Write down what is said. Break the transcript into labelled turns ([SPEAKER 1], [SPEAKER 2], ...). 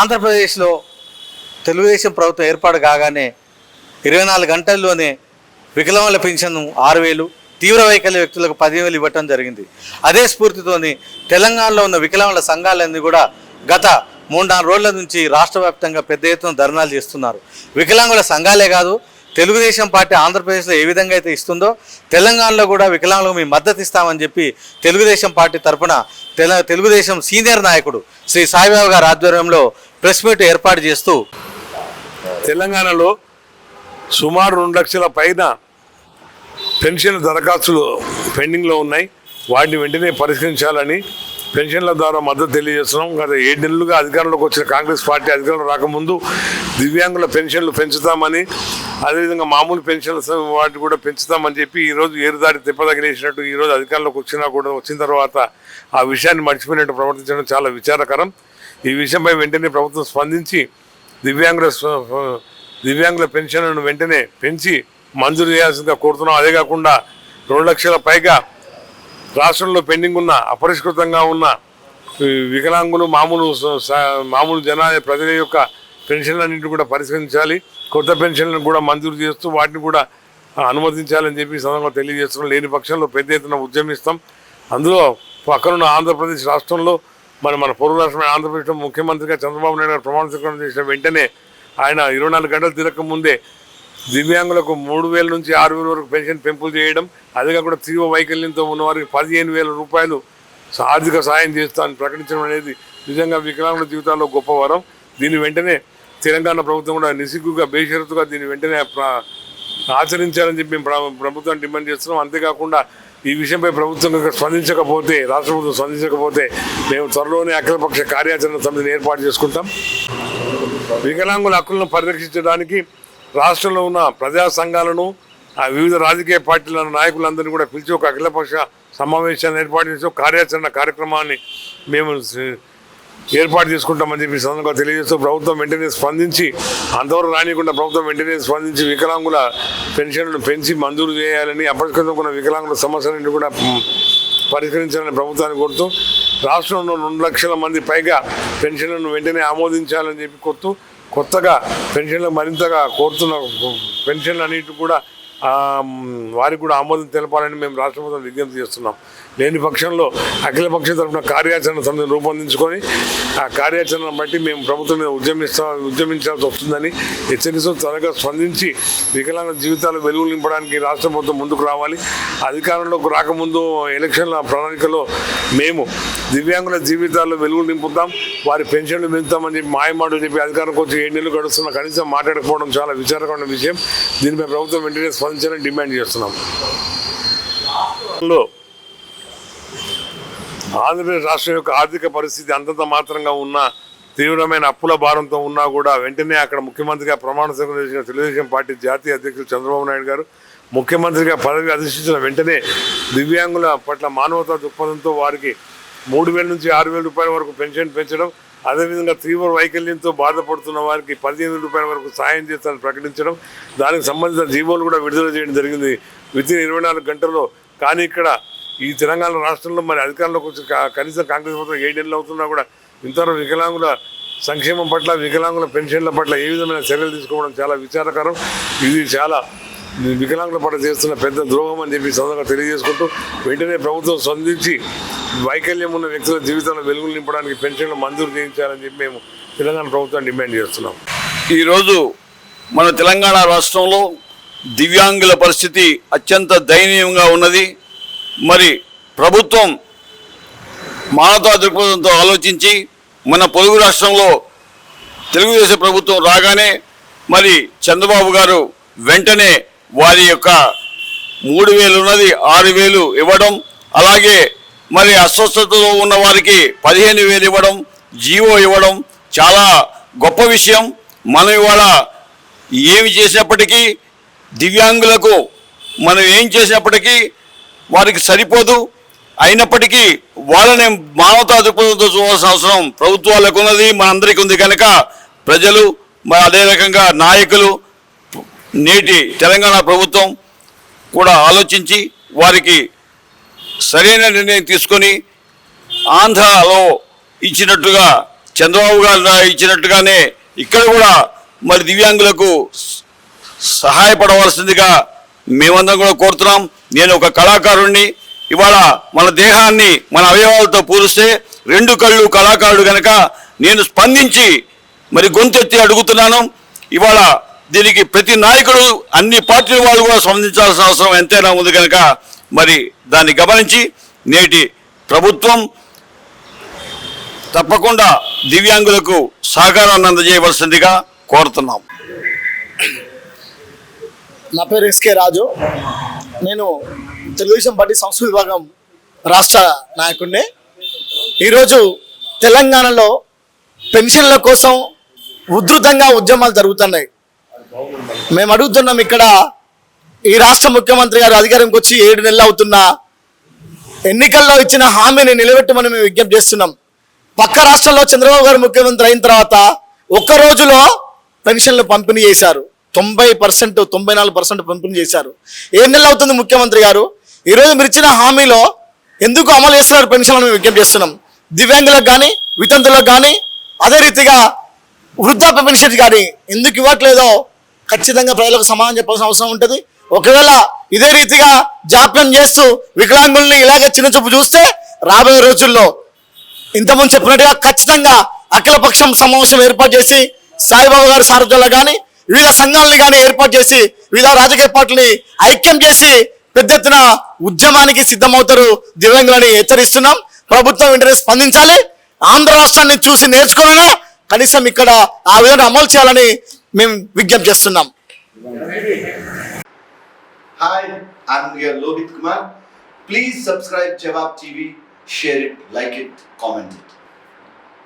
[SPEAKER 1] ఆంధ్రప్రదేశ్లో తెలుగుదేశం ప్రభుత్వం ఏర్పాటు కాగానే ఇరవై నాలుగు గంటల్లోనే వికలాంగుల పెన్షన్ ఆరు వేలు తీవ్ర వైకల్య వ్యక్తులకు పదివేలు ఇవ్వటం జరిగింది. అదే స్ఫూర్తితోని తెలంగాణలో ఉన్న వికలాంగుల సంఘాలన్నీ కూడా గత మూడు నాలుగు రోజుల నుంచి రాష్ట్ర వ్యాప్తంగా పెద్ద ఎత్తున ధర్నాలు చేస్తున్నారు. వికలాంగుల సంఘాలే కాదు తెలుగుదేశం పార్టీ ఆంధ్రప్రదేశ్లో ఏ విధంగా అయితే ఇస్తుందో తెలంగాణలో కూడా వికలాంగులకు మేము మద్దతు ఇస్తామని చెప్పి తెలుగుదేశం పార్టీ తరఫున తెల తెలుగుదేశం సీనియర్ నాయకుడు శ్రీ సాయిబాబా గారి ఆధ్వర్యంలో ప్రెస్ మీట్ ఏర్పాటు చేస్తూ
[SPEAKER 2] తెలంగాణలో సుమారు రెండు లక్షల పైన పెన్షన్ దరఖాస్తులు పెండింగ్లో ఉన్నాయి. వాటిని వెంటనే పరిష్కరించాలని పెన్షన్ల ద్వారా మద్దతు తెలియజేస్తున్నాం. గత ఏడు నెలలుగా అధికారంలోకి వచ్చిన కాంగ్రెస్ పార్టీ అధికారంలో రాకముందు దివ్యాంగుల పెన్షన్లు పెంచుతామని అదేవిధంగా మామూలు పెన్షన్ల వాటిని కూడా పెంచుతామని చెప్పి ఈరోజు ఏరుదారి తిప్పదగిలేసినట్టు ఈరోజు అధికారంలోకి వచ్చినా కూడా వచ్చిన తర్వాత ఆ విషయాన్ని మర్చిపోయినట్టు ప్రవర్తించడం చాలా విచారకరం. ఈ విషయంపై వెంటనే ప్రభుత్వం స్పందించి దివ్యాంగుల దివ్యాంగుల పెన్షన్లను వెంటనే పెంచి మంజూరు చేయాల్సిందిగా కోరుతున్నాం. అదే కాకుండా రెండు లక్షల పైగా రాష్ట్రంలో పెండింగ్ ఉన్న అపరిష్కృతంగా ఉన్న వికలాంగులు మామూలు మామూలు జనాల ప్రజల యొక్క పెన్షన్లన్నింటినీ కూడా పరిష్కరించాలి. కొత్త పెన్షన్లను కూడా మంజూరు చేస్తూ వాటిని కూడా అనుమతించాలని చెప్పి సందర్భంగా తెలియజేస్తున్నాం. లేని పక్షంలో పెద్ద ఎత్తున ఉద్యమిస్తాం. అందులో పక్కనున్న ఆంధ్రప్రదేశ్ రాష్ట్రంలో మన మన పొరుగు రాష్ట్రమైన ఆంధ్రప్రదేశ్లో ముఖ్యమంత్రిగా చంద్రబాబు నాయుడు గారు ప్రమాణ స్వీకారం చేసిన వెంటనే ఆయన ఇరవై నాలుగు గంటలు తిరగక ముందే దివ్యాంగులకు మూడు వేల నుంచి ఆరు వేల వరకు పెన్షన్ పెంపులు చేయడం అదే కాకుండా తీవ్ర వైకల్యంతో ఉన్న వారికి పదిహేను వేల రూపాయలు ఆర్థిక సాయం చేస్తానని ప్రకటించడం అనేది నిజంగా వికలాంగుల జీవితాల్లో గొప్ప వరం. దీన్ని వెంటనే తెలంగాణ ప్రభుత్వం కూడా నిసిగ్గుగా బేషరతుగా దీన్ని వెంటనే ఆచరించాలని చెప్పి మేము ప్ర- ప్రభుత్వం డిమాండ్ చేస్తున్నాం. అంతేకాకుండా ఈ విషయంపై ప్రభుత్వం కనుక స్పందించకపోతే రాష్ట్ర ప్రభుత్వం స్పందించకపోతే మేము త్వరలోనే అఖిలపక్ష కార్యాచరణ సమితిని ఏర్పాటు చేసుకుంటాం. వికలాంగుల హక్కులను పరిరక్షించడానికి రాష్ట్రంలో ఉన్న ప్రజా సంఘాలను ఆ వివిధ రాజకీయ పార్టీల నాయకులందరినీ కూడా పిలిచి ఒక అఖిలపక్ష సమావేశాన్ని ఏర్పాటు చేసి ఒక కార్యాచరణ కార్యక్రమాన్ని మేము ఏర్పాటు చేసుకుంటామని చెప్పి సందర్భంగా తెలియజేస్తూ ప్రభుత్వం వెంటనే స్పందించి అంతవరకు రానియకుండా ప్రభుత్వం వెంటనే స్పందించి వికలాంగుల పెన్షన్లను పెంచి మంజూరు చేయాలని అప్పటికప్పుడు ఉన్న వికలాంగుల సమస్యలను కూడా పరిష్కరించాలని ప్రభుత్వాన్ని కోరుతూ రాష్ట్రంలో రెండు లక్షల మంది పైగా పెన్షన్లను వెంటనే ఆమోదించాలని చెప్పి కోరుతూ కొత్తగా పెన్షన్లు మరింతగా కోరుతున్న పెన్షన్లు అన్నిటి కూడా వారికి కూడా ఆమోదం తెలపాలని మేము రాష్ట్ర ప్రభుత్వం విజ్ఞప్తి చేస్తున్నాం. లేని పక్షంలో అఖిలపక్ష తరఫున కార్యాచరణ సమితిని రూపొందించుకొని ఆ కార్యాచరణ బట్టి మేము ప్రభుత్వం మీద ఉద్యమిస్తా ఉద్యమించాల్సి వస్తుందని హెచ్చరిస్తూ త్వరగా స్పందించి వికలాంగ జీవితాలు వెలుగులు నింపడానికి రాష్ట్ర ప్రభుత్వం ముందుకు రావాలి. అధికారంలోకి రాకముందు ఎలక్షన్ల ప్రణాళికలో మేము దివ్యాంగుల జీవితాల్లో వెలుగులు నింపుతాం. వారి పెన్షన్లు పెంచుతామని చెప్పి మాయమాటలు చెప్పి అధికారం వచ్చి ఏడు నెలలు గడుస్తున్న కనీసం మాట్లాడకపోవడం చాలా విచారకరమైన విషయం. దీనిపై ప్రభుత్వం వెంటనే స్పందించాలని డిమాండ్ చేస్తున్నాం. ఆంధ్రప్రదేశ్ రాష్ట్రం యొక్క ఆర్థిక పరిస్థితి అంతంత మాత్రంగా ఉన్న తీవ్రమైన అప్పుల భారంతో ఉన్నా కూడా వెంటనే అక్కడ ముఖ్యమంత్రిగా ప్రమాణ స్వీకారం చేసిన తెలుగుదేశం పార్టీ జాతీయ అధ్యక్షులు చంద్రబాబు నాయుడు గారు ముఖ్యమంత్రిగా పదవి అధిష్ఠించిన వెంటనే దివ్యాంగుల పట్ల మానవతా దృక్పథంతో వారికి మూడు వేల నుంచి ఆరు వేల రూపాయల వరకు పెన్షన్ పెంచడం అదేవిధంగా తీవ్ర వైకల్యంతో బాధపడుతున్న వారికి పదిహేను రూపాయల వరకు సాయం చేస్తానని ప్రకటించడం దానికి సంబంధించిన జీవోలు కూడా విడుదల చేయడం జరిగింది. విత్ ఇన్ ఇరవై నాలుగు గంటల్లో. కానీ ఇక్కడ ఈ తెలంగాణ రాష్ట్రంలో మరి అధికారంలోకి వచ్చి కనీసం కాంగ్రెస్ ప్రభుత్వం ఏడేళ్ళు అవుతున్నా కూడా ఇంతవరకు వికలాంగుల సంక్షేమం పట్ల వికలాంగుల పెన్షన్ల పట్ల ఏ విధమైన చర్యలు తీసుకోవడం చాలా విచారకరం. ఇది చాలా వికలాంగుల పట్ల చేస్తున్న పెద్ద ద్రోహం అని చెప్పి సొంతంగా తెలియజేసుకుంటూ వెంటనే ప్రభుత్వం స్పందించి వైకల్యం ఉన్న వ్యక్తుల జీవితంలో వెలుగులు నింపడానికి పెన్షన్లు మంజూరు చేయించాలని చెప్పి మేము తెలంగాణ ప్రభుత్వాన్ని డిమాండ్ చేస్తున్నాం.
[SPEAKER 3] ఈరోజు మన తెలంగాణ రాష్ట్రంలో దివ్యాంగుల పరిస్థితి అత్యంత దయనీయంగా ఉన్నది. మరి ప్రభుత్వం మానవతా దృక్పథంతో ఆలోచించి మన పొరుగు రాష్ట్రంలో తెలుగుదేశం ప్రభుత్వం రాగానే మరి చంద్రబాబు గారు వెంటనే వారి యొక్క మూడు వేలు ఉన్నది ఆరు వేలు ఇవ్వడం అలాగే మరి అస్వస్థతలో ఉన్న వారికి పదిహేను వేలు ఇవ్వడం జీవో ఇవ్వడం చాలా గొప్ప విషయం. మనం ఇవాళ ఏమి చేసినప్పటికీ దివ్యాంగులకు మనం ఏం చేసినప్పటికీ వారికి సరిపోదు. అయినప్పటికీ వాళ్ళని మానవతా దృక్పథంతో చూడాల్సిన అవసరం ప్రభుత్వాలకు ఉన్నది మనందరికీ ఉంది కనుక ప్రజలు మరి అదే రకంగా నాయకులు నేటి తెలంగాణ ప్రభుత్వం కూడా ఆలోచించి వారికి సరైన నిర్ణయం తీసుకొని ఆంధ్రాలో ఇచ్చినట్టుగా చంద్రబాబు గారు ఇచ్చినట్టుగానే ఇక్కడ కూడా మరి దివ్యాంగులకు సహాయపడవలసిందిగా మేమందరం కూడా కోరుతున్నాం. నేను ఒక కళాకారుణ్ణి. ఇవాళ మన దేహాన్ని మన అవయవాలతో పూలిస్తే రెండు కళ్ళు కళాకారుడు కనుక నేను స్పందించి మరి గొంతెత్తి అడుగుతున్నాను. ఇవాళ దీనికి ప్రతి నాయకుడు అన్ని పార్టీల వాళ్ళు కూడా స్పందించాల్సిన అవసరం ఎంతైనా ఉంది కనుక మరి దాన్ని గమనించి నేటి ప్రభుత్వం తప్పకుండా దివ్యాంగులకు సహకారాన్ని అందజేయవలసిందిగా కోరుతున్నాం.
[SPEAKER 4] నా పేరు ఎస్కే రాజు. నేను తెలుగుదేశం పార్టీ సంస్కృతి విభాగం రాష్ట్ర నాయకుడిని. ఈరోజు తెలంగాణలో పెన్షన్ల కోసం ఉధృతంగా ఉద్యమాలు జరుగుతున్నాయి. మేము అడుగుతున్నాం ఇక్కడ ఈ రాష్ట్ర ముఖ్యమంత్రి గారు అధికారంకి వచ్చి ఏడు నెలలు అవుతున్నా ఎన్నికల్లో ఇచ్చిన హామీని నిలబెట్టమని మేము విజ్ఞప్తి చేస్తున్నాం. పక్క రాష్ట్రంలో చంద్రబాబు గారు ముఖ్యమంత్రి అయిన తర్వాత ఒక్క రోజులో పెన్షన్లు పంపిణీ చేశారు. తొంభై పర్సెంట్ తొంభై నాలుగు పర్సెంట్ పంపిణీ చేశారు. ఏడు నెలలు అవుతుంది ముఖ్యమంత్రి గారు. ఈరోజు మీరు ఇచ్చిన హామీలో ఎందుకు అమలు చేస్తున్నారు పెన్షన్లను మేము విజ్ఞప్తి చేస్తున్నాం. దివ్యాంగులకు కానీ వితంతులకు కానీ అదే రీతిగా వృద్ధాప్య పెన్షన్ కానీ ఎందుకు ఇవ్వట్లేదో ఖచ్చితంగా ప్రజలకు సమాధానం చెప్పాల్సిన అవసరం ఉంటుంది. ఒకవేళ ఇదే రీతిగా జాప్యం చేస్తూ వికలాంగుల్ని ఇలాగే చిన్న చూపు చూస్తే రాబోయే రోజుల్లో ఇంతకుముందు చెప్పినట్టుగా ఖచ్చితంగా అఖిలపక్షం సమావేశం ఏర్పాటు చేసి సాయిబాబా గారి సారథ్యంలో కానీ వివిధ సంఘాలని కానీ ఏర్పాటు చేసి వివిధ రాజకీయ పార్టీని ఐక్యం చేసి పెద్ద ఎత్తున ఉద్యమానికి సిద్ధమవుతారు దివ్యాంగులని హెచ్చరిస్తున్నాం. ప్రభుత్వం వెంటనే స్పందించాలి. ఆంధ్ర రాష్ట్రాన్ని చూసి నేర్చుకోవాలన్నా కనీసం ఇక్కడ ఆ విధంగా అమలు చేయాలని మేము విజ్ఞప్తి చేస్తున్నాం.
[SPEAKER 5] Hi, I'm your Lohit Kumar. Please subscribe Jawab TV, share it, like it, comment it.